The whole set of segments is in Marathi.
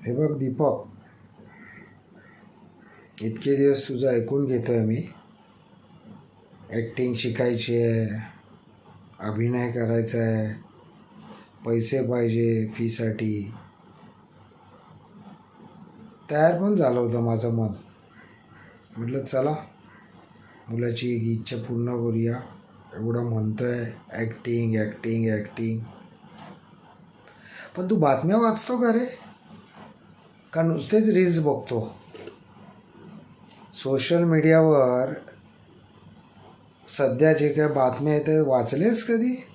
हे बघ दीपक इतके दिवस तुझं ऐकून घेतो आहे मी. ॲक्टिंग शिकायची आहे अभिनय करायचा आहे पैसे पाहिजे फीसाठी तयार पण झालं होतं माझं मन. म्हटलं चला मुलाची एक इच्छा पूर्ण करूया. एवढं म्हणतो आहे ॲक्टिंग ॲक्टिंग ॲक्टिंग पण तू बातम्या वाचतो का रे? का नुसतेच रील्स बघतो. सोशल मीडियावर सध्या जे काही बातम्या आहेत ते वाचलेस कधी?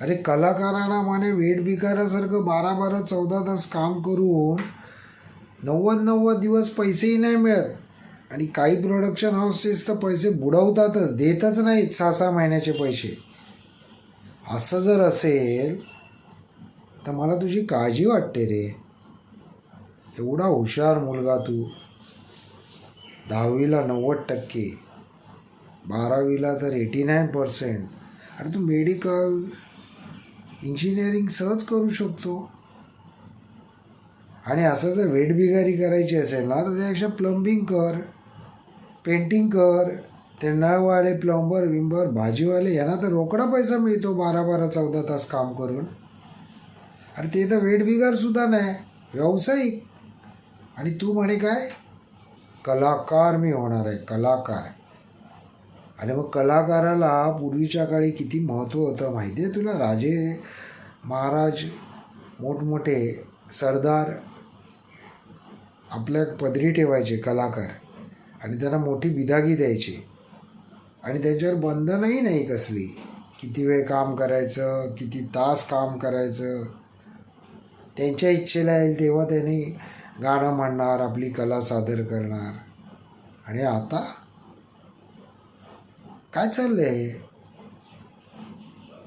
अरे कलाकारांना म्हणे वेट बिकारासारखं बारा बारा चौदा तास काम करून नव्वद नव्वद दिवस पैसेही नाही मिळत. आणि काही प्रोडक्शन हाऊसेस तर पैसे बुडवतातच देतच नाहीत सहा सहा महिन्याचे पैसे. असं जर असेल तर मला तुझी काळजी वाटते रे. एवढा हुशार मुलगा तू. दहावीला नव्वद टक्के. बारावीला तर एटी नाईन पर्सेंट अरे तू मेडिकल इंजिनिअरिंग सहज करू शकतो. आणि असं जर वेटबिगारी करायची असेल ना तर त्यापेक्षा प्लंबिंग कर पेंटिंग कर. ते नळवाले प्लंबर विंबर भाजीवाले यांना तर रोकडा पैसा मिळतो बारा बारा चौदा तास काम करून. अरे ते तर वेठबिगारसुद्धा नाही. व्यावसायिक. आणि तू म्हणे काय? कलाकार मी होणार आहे कलाकार आणि मग कलाकाराला पूर्वीच्या काळी किती महत्त्व होतं माहिती आहे तुला? राजे महाराज मोठमोठे सरदार आपल्या पदरी ठेवायचे कलाकार आणि त्यांना मोठी बिदागी द्यायची. आणि त्यांच्यावर बंधनही नाही कसली. किती वेळ काम करायचं किती तास काम करायचं. त्यांच्या इच्छेला येईल तेव्हा त्यांनी गाणं म्हणणार आपली कला सादर करणार. आणि आता? काय चाललंय?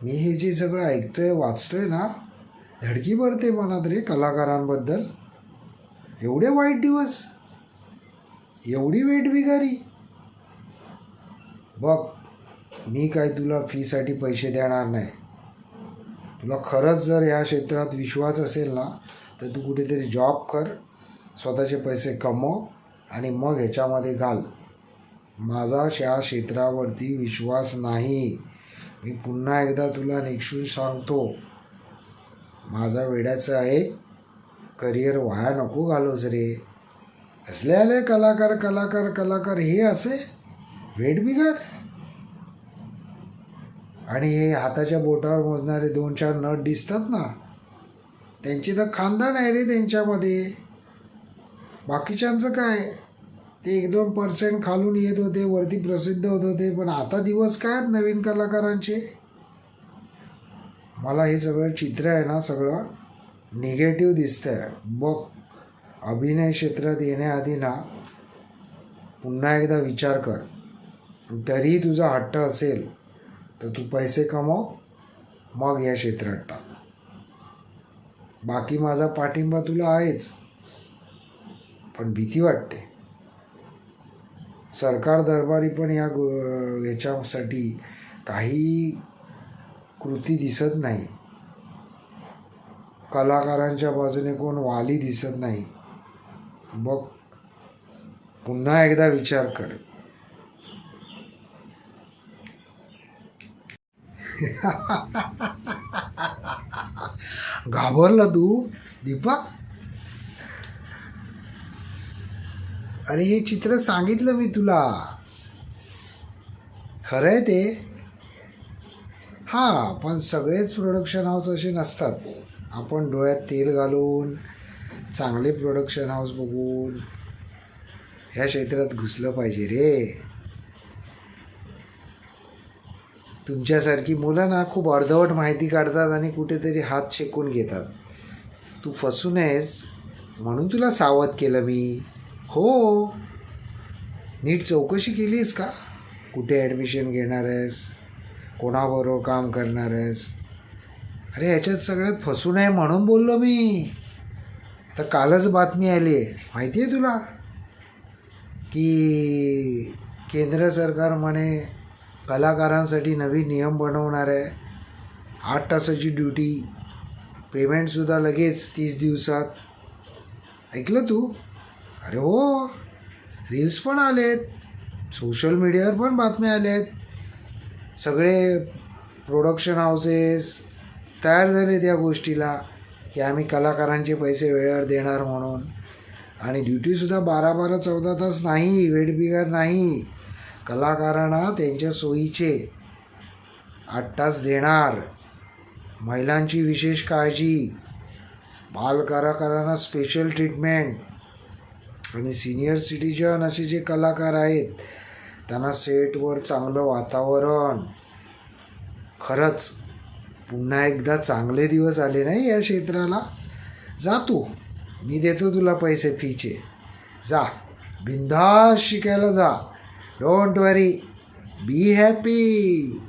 मी हे जे सगळं ऐकतोय वाचतोय ना धडकी भरते मनात रे कलाकारांबद्दल. एवढे वाईट दिवस? एवढी वेट बिगारी? बघ मी काय तुला फीसाठी पैसे देणार नाही. तुला खरंच जर ह्या क्षेत्रात विश्वास असेल ना तर तू कुठेतरी जॉब कर. स्वतःचे पैसे कमव आणि मग ह्याच्यामध्ये घाल. माझा या क्षेत्रावरती विश्वास नाही. मी पुन्हा एकदा तुला निक्षून सांगतो माझा वेड्याचं आहे करिअर वाया नको घालोस रे. असले आले कलाकार कलाकार कलाकार हे असे वेट बिगार आणि हे हाताच्या बोटावर मोजणारे दोन चार नट दिसतात ना? त्यांची तर खानदान आहे रे त्यांच्यामध्ये. बाकीच्यांचं काय? ते एक दोन पर्सेंट खालून येत होते वरती प्रसिद्ध होत होते पण आता दिवस काय आहेत नवीन कलाकारांचे? मला हे सगळं चित्र आहे ना सगळं निगेटिव्ह दिसतं आहे बघ अभिनय क्षेत्रात येण्याआधी ना पुन्हा एकदा विचार कर. तरीही तुझा हट्ट असेल तर तू पैसे कमव मग या क्षेत्रात टाक. बाकी माझा पाठिंबा तुला आहेच. पण भीती वाटते. सरकार दरबारी पण या गो ह्याच्यासाठी काही कृती दिसत नाही. कलाकारांच्या बाजूने कोण वाली दिसत नाही. बघ पुन्हा एकदा विचार कर. घाबरला तू दीपक? अरे हे चित्र सांगितलं मी तुला. खरं आहे ते. हां पण सगळेच प्रोडक्शन हाऊस असे नसतात. आपण डोळ्यात तेल घालून चांगले प्रोडक्शन हाऊस बघून ह्या क्षेत्रात घुसलं पाहिजे रे. तुमच्यासारखी मुलं ना खूप अर्धवट माहिती काढतात आणि कुठेतरी हात शेकून घेतात. तू फसू नयेस म्हणून तुला सावध केलं मी. हो. नीट चौकशी केलीस का? कुठे ॲडमिशन घेणार आहेस? कोणाबरोबर काम करणार आहेस? अरे ह्याच्यात सगळ्यात फसू नये म्हणून बोललो मी. आता कालच बातमी आली आहे. माहिती आहे तुला? की केंद्र सरकार म्हणे कलाकारांसाठी नवीन नियम बनवणार आहे. आठ तासाची ड्युटी पेमेंटसुद्धा लगेच तीस दिवसात. ऐकलं तू? अरे हो रील्स पण आलेत सोशल मीडियावर पण बातम्या आल्यात. सगळे प्रोडक्शन हाऊसेस तयार झाले त्या गोष्टीला की आम्ही कलाकारांचे पैसे वेळेवर देणार म्हणून. आणि ड्युटीसुद्धा बारा बारा चौदा तास नाही वेळबिगार नाही. कलाकारांना त्यांच्या सोयीचे आठ तास देणार. महिलांची विशेष काळजी. बाल कलाकारांना स्पेशल ट्रीटमेंट आणि सिनियर सिटीजन असे जे कलाकार आहेत त्यांना सेटवर चांगलं वातावरण. खरंच पुन्हा एकदा चांगले दिवस आले नाही या क्षेत्राला? जा तू. मी देतो तुला पैसे फीचे जा. बिंदास शिकायला जा. Don't worry be happy